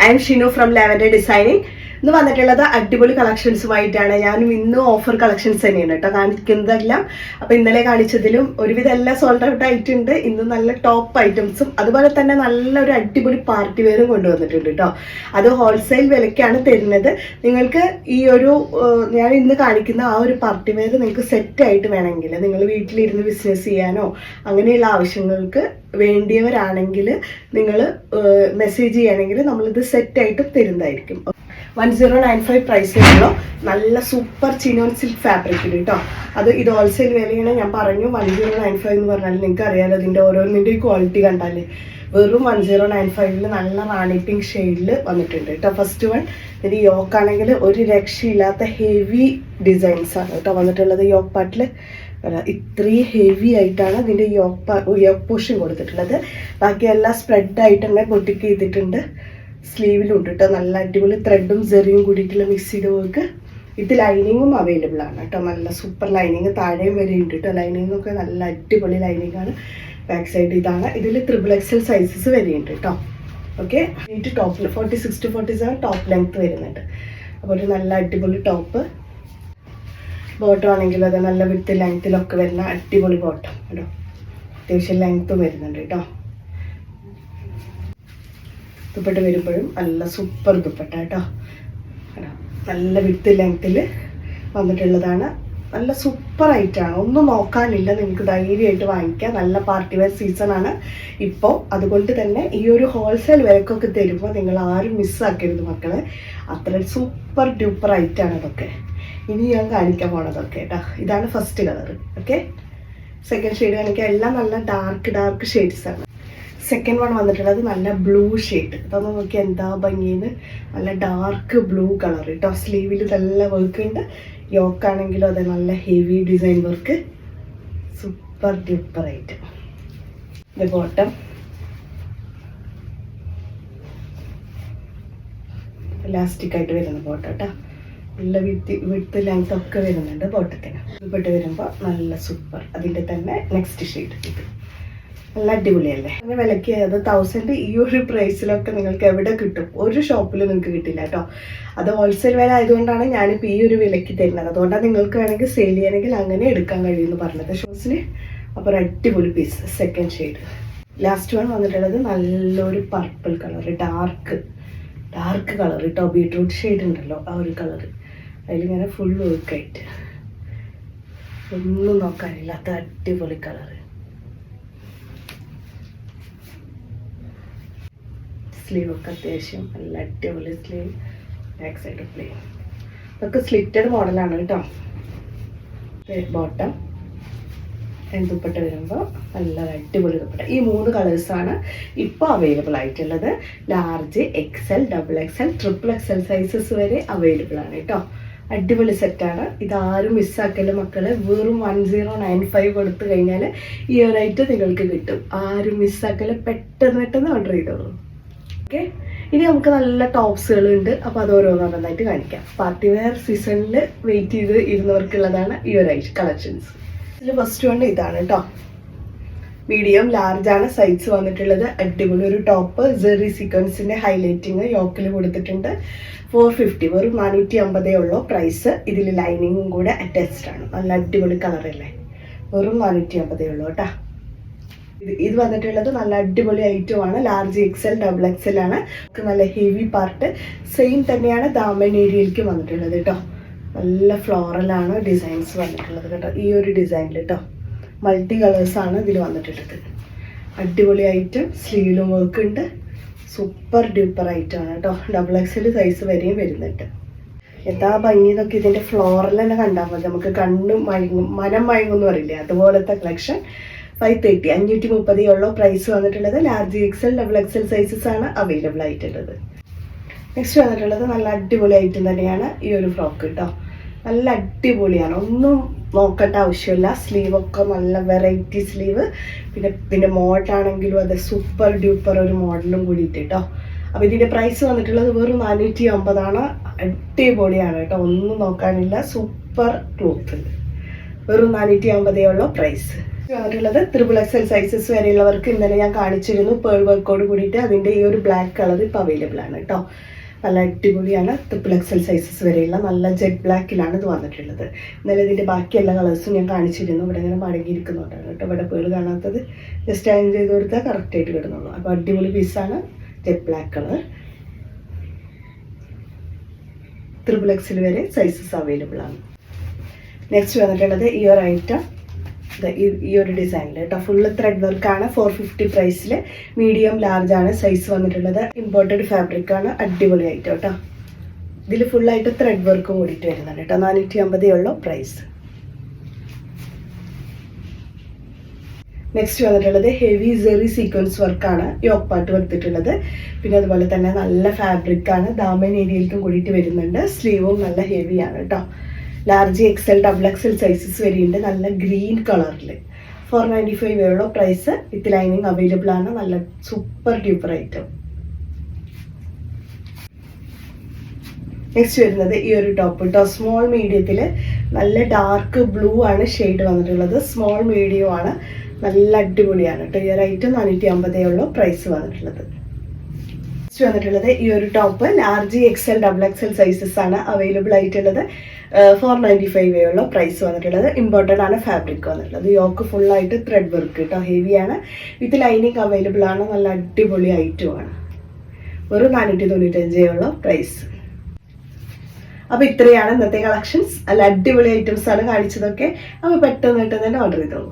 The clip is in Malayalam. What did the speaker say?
I am Shino from Lavender Designing. ഇന്ന് വന്നിട്ടുള്ളത് അടിപൊളി കളക്ഷൻസുമായിട്ടാണ്. ഞാനും ഇന്ന് ഓഫർ കളക്ഷൻസ് തന്നെയാണ് കേട്ടോ കാണിക്കുന്നതെല്ലാം. അപ്പൊ ഇന്നലെ കാണിച്ചതിലും ഒരുവിധം എല്ലാം സോൾഡ് ഔട്ട് ആയിട്ടുണ്ട്. ഇന്ന് നല്ല ടോപ്പ് ഐറ്റംസും അതുപോലെ തന്നെ നല്ലൊരു അടിപൊളി പാർട്ടി വെയറും കൊണ്ടുവന്നിട്ടുണ്ട് കേട്ടോ. അത് ഹോൾസെയിൽ വിലയ്ക്കാണ് തരുന്നത്. നിങ്ങൾക്ക് ഈ ഒരു ഞാൻ ഇന്ന് കാണിക്കുന്ന ആ ഒരു പാർട്ടി വെയർ നിങ്ങൾക്ക് സെറ്റ് ആയിട്ട് വേണമെങ്കിൽ നിങ്ങൾ വീട്ടിലിരുന്ന് ബിസിനസ് ചെയ്യാനോ അങ്ങനെയുള്ള ആവശ്യങ്ങൾക്ക് വേണ്ടിയവരാണെങ്കിൽ നിങ്ങൾ മെസ്സേജ് ചെയ്യുകയാണെങ്കിൽ നമ്മളിത് സെറ്റായിട്ട് തരുന്നതായിരിക്കും. വൺ സീറോ നയൻ ഫൈവ് പ്രൈസിലുള്ള നല്ല സൂപ്പർ ചിനോൺ സിൽക്ക് ഫാബ്രിക്കിൽ കേട്ടോ അത് ഇത് ഹോൾസെയിൽ വിലയാണ്. ഞാൻ പറഞ്ഞു വൺ സീറോ നയൻ ഫൈവ് എന്ന് പറഞ്ഞാൽ നിങ്ങൾക്ക് അറിയാലോ അതിന്റെ ഓരോന്നിന്റെ ക്വാളിറ്റി കണ്ടാലേ. വെറും വൺ സീറോ നയൻ ഫൈവിൽ നല്ല റാണി പിങ്ക് ഷെയ്ഡിൽ വന്നിട്ടുണ്ട് കേട്ടോ ഫസ്റ്റ് വൺ ഇത് യോക്ക് ആണെങ്കിൽ ഒരു രക്ഷയില്ലാത്ത ഹെവി ഡിസൈൻസ് ആണ് കേട്ടോ വന്നിട്ടുള്ളത് യോക്ക് പാട്ടിൽ ഇത്രയും ഹെവി ആയിട്ടാണ് ഇതിന്റെ യോക്ക് യോക്ക് പോഷൻ കൊടുത്തിട്ടുള്ളത്. ബാക്കി എല്ലാം സ്പ്രെഡ് ആയിട്ട് തന്നെ പൊട്ടിക്ക് ചെയ്തിട്ടുണ്ട്. സ്ലീവിലുണ്ട് കേട്ടോ നല്ല അടിപൊളി ത്രെഡും സെറിയും കൂടിയിട്ടുള്ള മിക്സ് ചെയ്ത് വർക്ക് ഇത് ലൈനിങ്ങും അവൈലബിൾ ആണ് കേട്ടോ. നല്ല സൂപ്പർ ലൈനിങ് താഴെയും വരെ ഉണ്ട് കേട്ടോ. ലൈനിങ് ഒക്കെ നല്ല അടിപൊളി ലൈനിങ് ആണ്. ബാക്ക് സൈഡ് ഇതാണ്. ഇതിൽ ത്രിബിൾ എക്സൽ സൈസസ് വരെയുണ്ട് കേട്ടോ. ഓക്കെ നീറ്റ് ടോപ്പിൽ forty six to forty seven top length വരുന്നുണ്ട്. അപ്പോൾ ഒരു നല്ല അടിപൊളി ടോപ്പ് ബോട്ടം ആണെങ്കിലും അത് നല്ല വിത്ത് ലെങ്ത്തിലൊക്കെ വരുന്ന അടിപൊളി ബോട്ടം കേട്ടോ. അത്യാവശ്യം ലെങ്ത്തും വരുന്നുണ്ട് കേട്ടോ. ദുപ്പട്ട വരുമ്പോഴും നല്ല സൂപ്പർ ദുപ്പട്ട കേട്ടോ. നല്ല വിത്ത് ലെങ്ത്തിൽ വന്നിട്ടുള്ളതാണ്. നല്ല സൂപ്പർ ആയിട്ടാണ് ഒന്നും നോക്കാനില്ല. നിങ്ങൾക്ക് ധൈര്യമായിട്ട് വാങ്ങിക്കാം. നല്ല പാർട്ടി വെയർ സീസണാണ് ഇപ്പോൾ അതുകൊണ്ട് തന്നെ ഈ ഒരു ഹോൾസെയിൽ വിലക്കൊക്കെ തരുമ്പോൾ നിങ്ങൾ ആരും മിസ്സാക്കരുത് മക്കളെ. അത്ര സൂപ്പർ ഡ്യൂപ്പർ ആയിട്ടാണ് അതൊക്കെ. ഇനി ഞാൻ കാണിക്കാൻ പോണതൊക്കെ കേട്ടോ. ഇതാണ് first colour okay second shade കാണിക്കുക എല്ലാം നല്ല ഡാർക്ക് ഡാർക്ക് ഷെയ്ഡ്സ് ആണ്. സെക്കൻഡ് വൺ വന്നിട്ടുള്ളത് നല്ല ബ്ലൂ ഷെയ്ഡ് അതൊന്ന് നോക്കി എന്താ ഭംഗിയെന്ന് നല്ല ഡാർക്ക് ബ്ലൂ കളർ കേട്ടോ സ്ലീവിൽ നല്ല വർക്ക് ഉണ്ട്. യോക്ക് ആണെങ്കിലും അതെ നല്ല heavy design work super duper ആയിട്ട്. ഇത് ബോട്ടം ഇലാസ്റ്റിക് ആയിട്ട് വരുന്ന ബോട്ടം കേട്ടോ നല്ല വിത്ത് വിത്ത് ലെങ്ത് ഒക്കെ വരുന്നുണ്ട് ബോട്ടത്തിന് ഇപ്പോട്ട് വരുമ്പോൾ നല്ല സൂപ്പർ അതിന്റെ തന്നെ നെക്സ്റ്റ് ഷെയ്ഡ് ഇത് നല്ല അടിപൊളിയല്ലേ? അങ്ങനെ വിലക്ക്. അത് തൗസൻഡ് ഈ ഒരു പ്രൈസിലൊക്കെ നിങ്ങൾക്ക് എവിടെ കിട്ടും? ഒരു ഷോപ്പിലും നിങ്ങൾക്ക് കിട്ടില്ല കേട്ടോ അത് ഹോൾസെയിൽ വില ആയതുകൊണ്ടാണ് ഞാനിപ്പോൾ ഈ ഒരു വിലക്ക് തരുന്നത്. അതുകൊണ്ടാണ് നിങ്ങൾക്ക് വേണമെങ്കിൽ സെയിൽ ചെയ്യണമെങ്കിൽ അങ്ങനെ എടുക്കാൻ കഴിയുമെന്ന് പറഞ്ഞത്. ഷോസിന് അപ്പോൾ അടിപൊളി piece second shade last one വന്നിട്ടുള്ളത് നല്ലൊരു purple colour dark dark colour കേട്ടോ ബീട്രൂട്ട് ഷെയ്ഡ് ഉണ്ടല്ലോ ആ ഒരു കളർ അതിലിങ്ങനെ ഫുൾ വർക്കായിട്ട് ഒന്നും നോക്കാനില്ലാത്ത അടിപൊളി കളർ സ്ലീവ് ഒക്കെ അത്യാവശ്യം നല്ല അടിപൊളി സ്ലീവ് ബാക്ക് സൈഡ് പ്ലെയിൻ ഇതൊക്കെ സ്ലിറ്റഡ് മോഡലാണ് കേട്ടോ. ബോട്ടം ദുപ്പട്ട വരുമ്പോൾ നല്ല അടിപൊളി ദുപ്പട്ട. ഈ മൂന്ന് കളേഴ്സാണ് ഇപ്പോൾ അവൈലബിൾ ആയിട്ടുള്ളത്. Large XL double XL triple XL sizes വരെ അവൈലബിൾ ആണ് കേട്ടോ. അടിപൊളി സെറ്റാണ് ഇതാരും മിസ്സാക്കൽ മക്കളെ? വെറും വൺ സീറോ നയൻ ഫൈവ് കൊടുത്തു കഴിഞ്ഞാൽ ഈ ഐറ്റം നിങ്ങൾക്ക് കിട്ടും. ആരും മിസ്സാക്കൽ പെട്ടെന്ന് പെട്ടെന്ന് ഓർഡർ ചെയ്തോളൂ. ഓക്കെ? ഇനി നമുക്ക് നല്ല ടോപ്സുകളുണ്ട്. അപ്പോൾ അത് ഓരോന്നോരോന്നായിട്ട് കാണിക്കാം. പാർട്ടി വെയർ സീസണിൽ വെയിറ്റ് ചെയ്ത് ഇരുന്നവർക്കുള്ളതാണ് ഈ ഒരു കളക്ഷൻസ്. ഇതിൽ ഫസ്റ്റ് വൺ ഇതാണ് കേട്ടോ മീഡിയം ലാർജ് ആണ് സൈസ് വന്നിട്ടുള്ളത്. അടിപൊളി ഒരു ടോപ്പ്. ജെറി സീക്വൻസിന്റെ ഹൈലൈറ്റിങ് യോക്കിൽ കൊടുത്തിട്ടുണ്ട്. ഫോർ ഫിഫ്റ്റി വെറും നാനൂറ്റി അമ്പതേ ഉള്ളൂ പ്രൈസ് ഇതിൽ ലൈനിങ്ങും കൂടെ അറ്റാച്ച്ഡ് ആണ്. നല്ല അടിപൊളി കളറല്ലേ വെറും നാനൂറ്റി അമ്പതേ ഉള്ളൂ കേട്ടോ ഇത് വന്നിട്ടുള്ളത് നല്ല അടിപൊളി ഐറ്റം ആണ് ലാർജ് എക്സൽ ഡബിൾ എക്സൽ ആണ്. നല്ല ഹെവി പാർട്ട് സെയിം തന്നെയാണ് ദാമൻ ഏരിയയിലേക്ക് വന്നിട്ടുള്ളത് കേട്ടോ. നല്ല ഫ്ലോറലാണ് ഡിസൈൻസ് വന്നിട്ടുള്ളത് കേട്ടോ. ഈ ഒരു ഡിസൈനിൽ കേട്ടോ. മൾട്ടി കളേഴ്സ് ആണ് ഇതിൽ വന്നിട്ടുള്ളത്. അടിപൊളി ഐറ്റം സ്ലീവിലും വർക്ക് ഉണ്ട്. സൂപ്പർ ഡ്യൂപ്പർ ഐറ്റം ആണ് കേട്ടോ. ഡബിൾ എക്സൽ സൈസ് വരെയും വരുന്നുണ്ട്. എന്താ ഭംഗി എന്നൊക്കെ ഇതിന്റെ ഫ്ലോറിൽ തന്നെ കണ്ടാൽ മതി. നമുക്ക് കണ്ണും മയങ്ങും മനം മയങ്ങും എന്ന് പറയില്ലേ? അതുപോലത്തെ കളക്ഷൻ ഫൈവ് തേർട്ടി അഞ്ഞൂറ്റി മുപ്പതേ ഉള്ളൂ പ്രൈസ് വന്നിട്ടുള്ളത് large XL double XL sizes ആണ് അവൈലബിൾ ആയിട്ടുള്ളത്. നെക്സ്റ്റ് വന്നിട്ടുള്ളത് നല്ല അടിപൊളി ഐറ്റം തന്നെയാണ് ഈ ഒരു ഫ്രോക്ക് കേട്ടോ നല്ല അടിപൊളിയാണ്. ഒന്നും നോക്കേണ്ട ആവശ്യമില്ല. സ്ലീവ് ഒക്കെ നല്ല വെറൈറ്റി സ്ലീവ് പിന്നെ ഇതിന്റെ മോഡലാണെങ്കിലും അത് സൂപ്പർ ഡ്യൂപ്പർ ഒരു മോഡലും കൂടിയിട്ട് കേട്ടോ അപ്പോൾ ഇതിന്റെ പ്രൈസ് വന്നിട്ടുള്ളത് വെറും നാനൂറ്റി അമ്പതാണ് അടിപൊളിയാണ് കേട്ടോ ഒന്നും നോക്കാനില്ല. സൂപ്പർ ക്ലോത്ത് വെറും നാനൂറ്റി അമ്പതേ ഉള്ളൂ പ്രൈസ് വന്നിട്ടുള്ളത് എക്സ് എക്സൽ സൈസസ് വരെയുള്ളവർക്ക് ഇന്നലെ ഞാൻ കാണിച്ചിരുന്നു. പേൾ വർക്കോട് കൂടിയിട്ട് അതിന്റെ ഈ ഒരു ബ്ലാക്ക് കളർ ഇപ്പോൾ അവൈലബിൾ ആണ് കേട്ടോ നല്ല അടിപൊളിയാണ് ട്രിപ്പിൾ എക്സൽ സൈസസ് വരെയുള്ള നല്ല ജെറ്റ് ബ്ലാക്കിലാണ് ഇത് വന്നിട്ടുള്ളത്. ഇന്നലെ ഇതിന്റെ ബാക്കി എല്ലാ കളേഴ്സും ഞാൻ കാണിച്ചിരുന്നു. ഇവിടെ ഇങ്ങനെ മടങ്ങിയിരിക്കുന്നുണ്ടാണ് കേട്ടോ ഇവിടെ പേൾ കാണാത്തത് ജസ്റ്റ് അയൺ ചെയ്ത് കൊടുത്താൽ കറക്റ്റായിട്ട് കിടന്നുള്ളൂ അപ്പോൾ അടിപൊളി പീസാണ് ജെറ്റ് ബ്ലാക്ക് കളർ ത്രിപിൾ എക്സിൽ വരെ സൈസസ് അവൈലബിൾ ആണ്. നെക്സ്റ്റ് വന്നിട്ടുള്ളത് ഈ ഒരു ഐറ്റം ഈ ഒരു ഡിസൈനിൽ കേട്ടോ ഫുള്ള് ത്രെഡ് വർക്കാണ് ഫോർ ഫിഫ്റ്റി പ്രൈസിൽ മീഡിയം ലാർജ് ആണ്. സൈസ് വന്നിട്ടുള്ളത് ഇമ്പോർട്ടഡ് ഫാബ്രിക് ആണ്. അടിപൊളി ഐറ്റം കേട്ടോ ഇതിൽ ഫുള്ളായിട്ട് ത്രെഡ് വർക്കും കൂടിയിട്ട് വരുന്നുണ്ട് കേട്ടോ നാനൂറ്റി അമ്പതേ ഉള്ളൂ പ്രൈസ് നെക്സ്റ്റ് വന്നിട്ടുള്ളത് ഹെവി സെറി സീക്വൻസ് വർക്കാണ് യോക്ക് പാട്ട് കൊടുത്തിട്ടുള്ളത്. പിന്നെ അതുപോലെ തന്നെ നല്ല ഫാബ്രിക് ആണ്. ദാമൻ ഏരിയയിലേക്കും കൂടിയിട്ട് വരുന്നുണ്ട്. സ്ലീവും നല്ല ഹെവിയാണ് കേട്ടോ large XL double XL sizes വരെയുണ്ട് നല്ല ഗ്രീൻ കളറിൽ ഫോർ നയന്റി ഫൈവ് ഉള്ള പ്രൈസ് വിത്ത് ലൈനിങ് അവൈലബിൾ ആണ്. നല്ല സൂപ്പർ ഡ്യൂപ്പർ ഐറ്റം നെക്സ്റ്റ് വരുന്നത് ഈ ഒരു ടോപ്പ് കേട്ടോ സ്മോൾ മീഡിയത്തിൽ നല്ല ഡാർക്ക് ബ്ലൂ ആണ് ഷെയ്ഡ് വന്നിട്ടുള്ളത്. സ്മോൾ മീഡിയം ആണ്. നല്ല അടിപൊളിയാണ്. കേട്ടോ ഈ ഒരു ഐറ്റം നാനൂറ്റി അമ്പതേ ഉള്ളൂ പ്രൈസ് വന്നിട്ടുള്ളത്. നെക്സ്റ്റ് വന്നിട്ടുള്ളത് ഈ ഒരു top large XL double XL sizes ആണ് അവൈലബിൾ ആയിട്ടുള്ളത്. ഫോർ നയന്റി ഫൈവ് ഉള്ള പ്രൈസ് വന്നിട്ടുള്ളത്. ഇമ്പോർട്ടന്റ് ആണ് ഫാബ്രിക് വന്നിട്ടുള്ളത്. യോക്ക് ഫുള്ളായിട്ട് ത്രെഡ് വർക്ക് കേട്ടോ ഹെവിയാണ് വിത്ത് ലൈനിങ് അവൈലബിൾ ആണ്. നല്ല അടിപൊളി ഐറ്റമാണ് ഒരു നാനൂറ്റി തൊണ്ണൂറ്റഞ്ചേ ഉള്ള പ്രൈസ് അപ്പോൾ ഇത്രയാണ് ഇന്നത്തെ കളക്ഷൻസ് അല്ല അടിപൊളി ഐറ്റംസ് ആണ് കാണിച്ചതൊക്കെ. അപ്പോൾ പെട്ടെന്ന് പെട്ടെന്ന് തന്നെ ഓർഡർ ചെയ്തോളൂ.